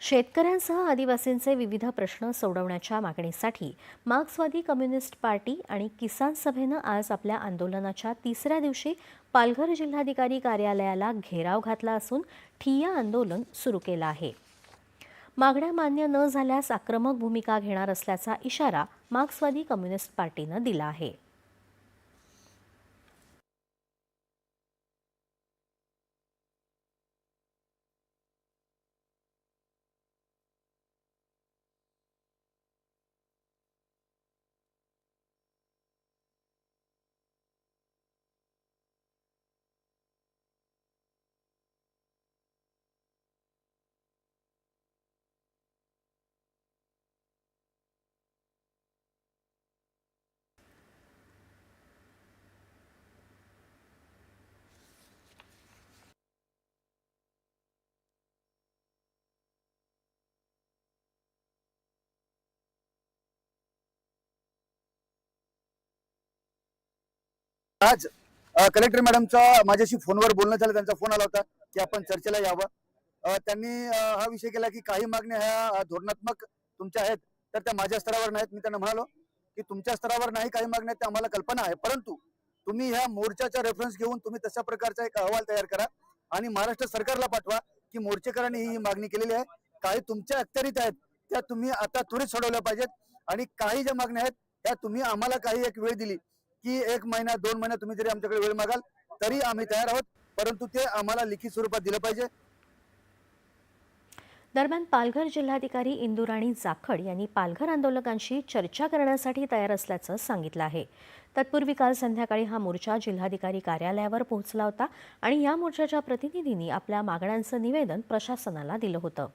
शेतकऱ्यांसह आदिवासींचे विविध प्रश्न सोडवण्याच्या मागणीसाठी मार्क्सवादी कम्युनिस्ट पार्टी आणि किसान सभेनं आज आपल्या आंदोलनाच्या तिसऱ्या दिवशी पालघर जिल्हाधिकारी कार्यालयाला घेराव घातला असून ठिय्या आंदोलन सुरू केलं आहे. मागण्या मान्य न झाल्यास आक्रमक भूमिका घेणार असल्याचा इशारा मार्क्सवादी कम्युनिस्ट पार्टीनं दिला आहे. आज कलेक्टर मॅडमचा माझ्याशी फोनवर बोलणं झालं त्यांचा फोन आला होता की आपण चर्चेला यावं. त्यांनी हा विषय केला की काही मागण्या ह्या धोरणात्मक तुमच्या आहेत तर त्या माझ्या स्तरावर नाहीत. मी त्यांना म्हणालो की तुमच्या स्तरावर नाही काही मागण्या त्या आम्हाला कल्पना आहे. परंतु तुम्ही ह्या मोर्चाचा रेफरन्स घेऊन तुम्ही तशा प्रकारचा एक अहवाल तयार करा आणि महाराष्ट्र सरकारला पाठवा की मोर्चेकरांनी ही मागणी केलेली आहे. काही तुमच्या अखत्यारीत आहेत त्या तुम्ही आता त्वरित सोडवल्या पाहिजेत आणि काही ज्या मागण्या आहेत त्या तुम्ही आम्हाला काही एक वेळ दिली. की एक महिना दोन महिना तुम्ही जरी आमच्याकडे वेळ मागाल तरी आम्ही तयार आहोत. परंतु ते आम्हाला लिखित स्वरूपात दिलं पाहिजे. दरम्यान पालघर जिल्हाधिकारी इंदुराणी जाखड यांनी पालघर आंदोलकांशी चर्चा करण्यासाठी तयार असल्याचं सांगितलं आहे. तत्पूर्वी काल संध्याकाळी हा मोर्चा जिल्हाधिकारी कार्यालयावर पोहोचला होता आणि या मोर्चाच्या प्रतिनिधींनी आपल्या मागण्यांचं निवेदन प्रशासनाला दिलं होतं.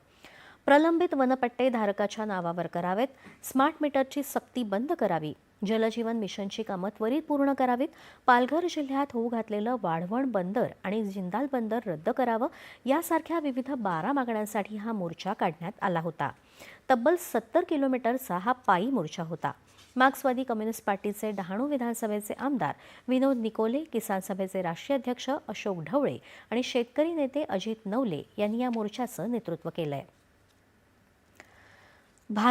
प्रलंबित वनपट्टे धारकाच्या नावावर करावेत स्मार्ट मीटरची सक्ती बंद करावी. जलजीवन मिशनची कामं त्वरित पूर्ण करावीत. पालघर जिल्ह्यात होऊ घातलेलं वाढवण बंदर आणि जिंदाल बंदर रद्द करावं यासारख्या विविध बारा मागण्यांसाठी हा मोर्चा काढण्यात आला होता. तब्बल सत्तर किलोमीटरचा हा पायी मोर्चा होता. मार्क्सवादी कम्युनिस्ट पार्टीचे डहाणू विधानसभेचे आमदार विनोद निकोले किसान सभेचे राष्ट्रीय अध्यक्ष अशोक ढवळे आणि शेतकरी नेते अजित नवले यांनी या मोर्चाचं नेतृत्व केलं आहे